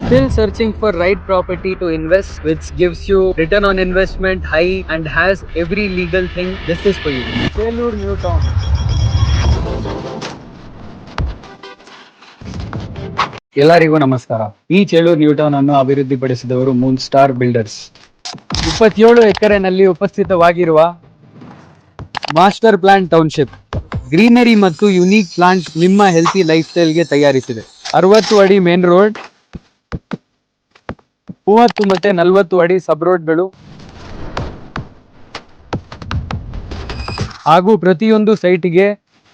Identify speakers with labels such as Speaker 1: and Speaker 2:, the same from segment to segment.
Speaker 1: Still searching for right property to invest, which gives you return on investment high and has every legal thing. This is for you. Taylor New Town. ಎಲ್ಲರಿಗೂ ನಮಸ್ಕಾರ ಈ Chelur new town ಅನ್ನು ಅಭಿವೃದ್ಧಿಪಡಿಸಿದವರು Moon star builders ಇಪ್ಪತ್ತೇಳು ಎಕರೆನಲ್ಲಿ ಉಪಸ್ಥಿತವಾಗಿರುವ master plant township greenery ಮತ್ತು unique plant ನಿಮ್ಮ healthy life ಸ್ಟೈಲ್ಗೆ ತಯಾರಿಸಿದೆ ಅರವತ್ತು ಅಡಿ ಮೇನ್ ರೋಡ್ ಮೂವತ್ತು ಮತ್ತೆ ನಲವತ್ತು ಅಡಿ ಸಬ್ ರೋಡ್ಗಳು ಹಾಗೂ ಪ್ರತಿಯೊಂದು ಸೈಟ್ಗೆ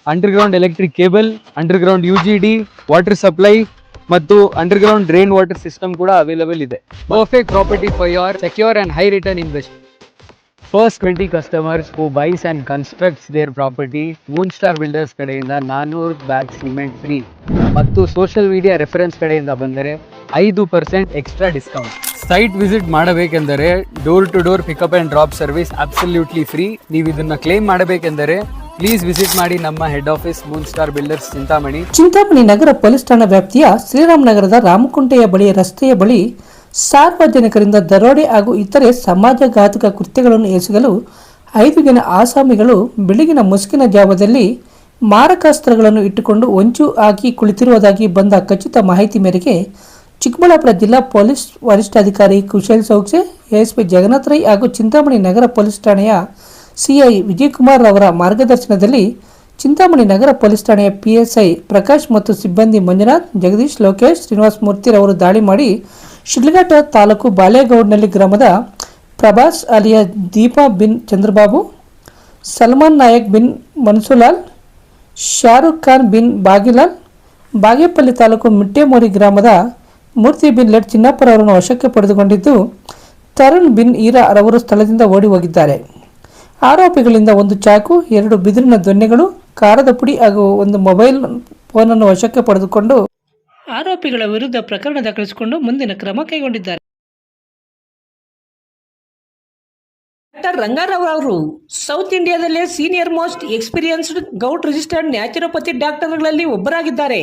Speaker 1: underground electric cable underground U G D water supply ಮತ್ತು ಅಂಡರ್ಗ್ರೌಂಡ್ ಡ್ರೈನ್ ವಾಟರ್ ಸಿಸ್ಟಮ್ ಕೂಡ ಅವೈಲೇಬಲ್ ಇದೆ. Perfect property for your secure and high return invest first twenty customers who buys and constructs their property moon star builders ಕಡೆಯಿಂದ ನಾನ್ನೂರು bag cement free ಮತ್ತು social media reference ಕಡೆಯಿಂದ ಬಂದರೆ ಐದು percent extra discount site visit ಮಾಡಬೇಕೆಂದರೆ door to door pickup and drop service absolutely free ನೀವು ಇದನ್ನು claim ಮಾಡಬೇಕೆಂದರೆ ಪ್ಲೀಸ್ ವಿಸಿಟ್ ಮಾಡಿ ನಮ್ಮ head office moon star builders Chintamani.
Speaker 2: Chintamani ನಗರ ಪೊಲೀಸ್ ಠಾಣಾ ವ್ಯಾಪ್ತಿಯ ಶ್ರೀರಾಮನಗರದ ರಾಮಕುಂಟೆಯ ಬಳಿಯ ರಸ್ತೆಯ ಬಳಿ ಸಾರ್ವಜನಿಕರಿಂದ ದರೋಡೆ ಹಾಗೂ ಇತರೆ ಸಮಾಜಘಾತಕ ಕೃತ್ಯಗಳನ್ನು ಎಸಗಲು ಐದು ಜನ ಆಸಾಮಿಗಳು ಬೆಳಗಿನ ಮುಸುಕಿನ ಜಾವದಲ್ಲಿ ಮಾರಕಾಸ್ತ್ರಗಳನ್ನು ಇಟ್ಟುಕೊಂಡು ಹೊಂಚು ಹಾಕಿ ಕುಳಿತಿರುವುದಾಗಿ ಬಂದ ಖಚಿತ ಮಾಹಿತಿ ಮೇರೆಗೆ ಚಿಕ್ಕಬಳ್ಳಾಪುರ ಜಿಲ್ಲಾ ಪೊಲೀಸ್ ವರಿಷ್ಠಾಧಿಕಾರಿ ಕುಶಲ್ ಸೌಕ್ಸೆ ಎಎಸ್ಪಿ ಜಗನ್ನಾಥ್ ರೈ ಹಾಗೂ ಚಿಂತಾಮಣಿ ನಗರ ಪೊಲೀಸ್ ಠಾಣೆಯ ಸಿಐ ವಿಜಯಕುಮಾರ್ ಅವರ ಮಾರ್ಗದರ್ಶನದಲ್ಲಿ ಚಿಂತಾಮಣಿ ನಗರ ಪೊಲೀಸ್ ಠಾಣೆಯ ಪಿಎಸ್ಐ ಪ್ರಕಾಶ್ ಮತ್ತು ಸಿಬ್ಬಂದಿ ಮಂಜುನಾಥ್, ಜಗದೀಶ್ ಲೋಕೇಶ್, ಶ್ರೀನಿವಾಸ್ ಮೂರ್ತಿರವರು ದಾಳಿ ಮಾಡಿ ಶಿಡ್ಲಘಟ್ಟ ತಾಲೂಕು ಬಾಳೆಗೌಡ್ನಳ್ಳಿ ಗ್ರಾಮದ ಪ್ರಭಾಸ್ ಅಲಿಯ ದೀಪಾ ಬಿನ್ ಚಂದ್ರಬಾಬು, ಸಲ್ಮಾನ್ ನಾಯಕ್ ಬಿನ್ ಮನ್ಸುಲಾಲ್, ಶಾರುಖ್ ಖಾನ್ ಬಿನ್ ಬಾಗಿಲಾಲ್, ಬಾಗೇಪಲ್ಲಿ ತಾಲೂಕು ಮಿಟ್ಟೆಮೋರಿ ಗ್ರಾಮದ ಮೂರ್ತಿ ಬಿನ್ ಲೆಟ್ ಚಿನ್ನಪ್ಪರ ಅವರನ್ನು ವಶಕ್ಕೆ ಪಡೆದುಕೊಂಡಿದ್ದು, ತರುಣ್ ಬಿನ್ ಈರಾ ರವರು ಸ್ಥಳದಿಂದ ಓಡಿ ಹೋಗಿದ್ದಾರೆ. ಆರೋಪಿಗಳಿಂದ ಒಂದು ಚಾಕು, ಎರಡು ಬಿದಿರಿನ ದೊನ್ನೆಗಳು ಖಾರದ ಪುಡಿ ಹಾಗೂ ಒಂದು ಮೊಬೈಲ್ ಫೋನನ್ನು ವಶಕ್ಕೆ ಪಡೆದುಕೊಂಡು ಆರೋಪಿಗಳ ವಿರುದ್ಧ ಪ್ರಕರಣ ದಾಖಲಿಸಿಕೊಂಡು ಮುಂದಿನ ಕ್ರಮ ಕೈಗೊಂಡಿದ್ದಾರೆ. ಡಾಕ್ಟರ್ ರಂಗಾರಾವ್ ಅವರು, south ಇಂಡಿಯಾದಲ್ಲೇ senior most experienced govt registered naturopathy ಡಾಕ್ಟರ್ಗಳಲ್ಲಿ ಒಬ್ಬರಾಗಿದ್ದಾರೆ.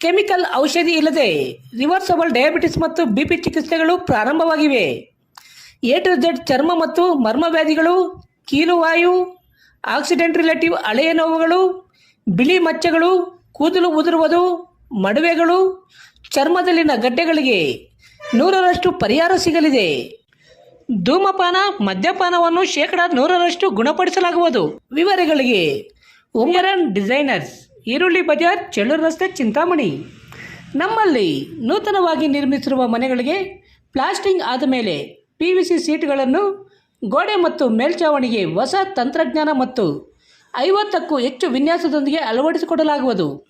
Speaker 2: ಕೆಮಿಕಲ್ ಔಷಧಿ ಇಲ್ಲದೆ ರಿವರ್ಸಬಲ್ ಡಯಾಬಿಟಿಸ್ ಮತ್ತು ಬಿಪಿ ಚಿಕಿತ್ಸೆಗಳು ಪ್ರಾರಂಭವಾಗಿವೆ. ಎ ಟು ಚರ್ಮ ಮತ್ತು ಮರ್ಮವ್ಯಾಧಿಗಳು ಕೀಲುವಾಯು, ಆಕ್ಸಿಡೆಂಟ್ ರಿಲೇಟಿವ್ ಹಳೆಯ ನೋವುಗಳು, ಬಿಳಿ ಮಚ್ಚಗಳು, ಕೂದಲು ಉದುರುವುದು ಮಡುವೆಗಳು ಚರ್ಮದಲ್ಲಿನ ಗಡ್ಡೆಗಳಿಗೆ ನೂರರಷ್ಟು ಪರಿಹಾರ ಸಿಗಲಿದೆ. ಧೂಮಪಾನ, ಮದ್ಯಪಾನವನ್ನು ಶೇಕಡ ನೂರರಷ್ಟು ಗುಣಪಡಿಸಲಾಗುವುದು. ವಿವರಗಳಿಗೆ ಉಮರನ್ ಡಿಸೈನರ್ಸ್, ಈರುಳ್ಳಿ ಬಜಾರ್, ಚೆಳ್ಳೂರು ರಸ್ತೆ, ಚಿಂತಾಮಣಿ. ನಮ್ಮಲ್ಲಿ ನೂತನವಾಗಿ ನಿರ್ಮಿಸಿರುವ ಮನೆಗಳಿಗೆ ಪ್ಲಾಸ್ಟಿಂಗ್ ಆದ ಮೇಲೆ ಪಿ ವಿ ಸಿ ಸೀಟ್ಗಳನ್ನು ಗೋಡೆ ಮತ್ತು ಮೇಲ್ಛಾವಣಿಗೆ ಹೊಸ ತಂತ್ರಜ್ಞಾನ ಮತ್ತು ಐವತ್ತಕ್ಕೂ ಹೆಚ್ಚು ವಿನ್ಯಾಸದೊಂದಿಗೆ ಅಳವಡಿಸಿಕೊಡಲಾಗುವುದು.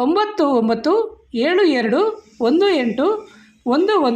Speaker 2: ಒಂಬತ್ತು ಒಂಬತ್ತು ಏಳು ಎರಡು ಒಂದು ಎಂಟು ಒಂದು ಒಂದು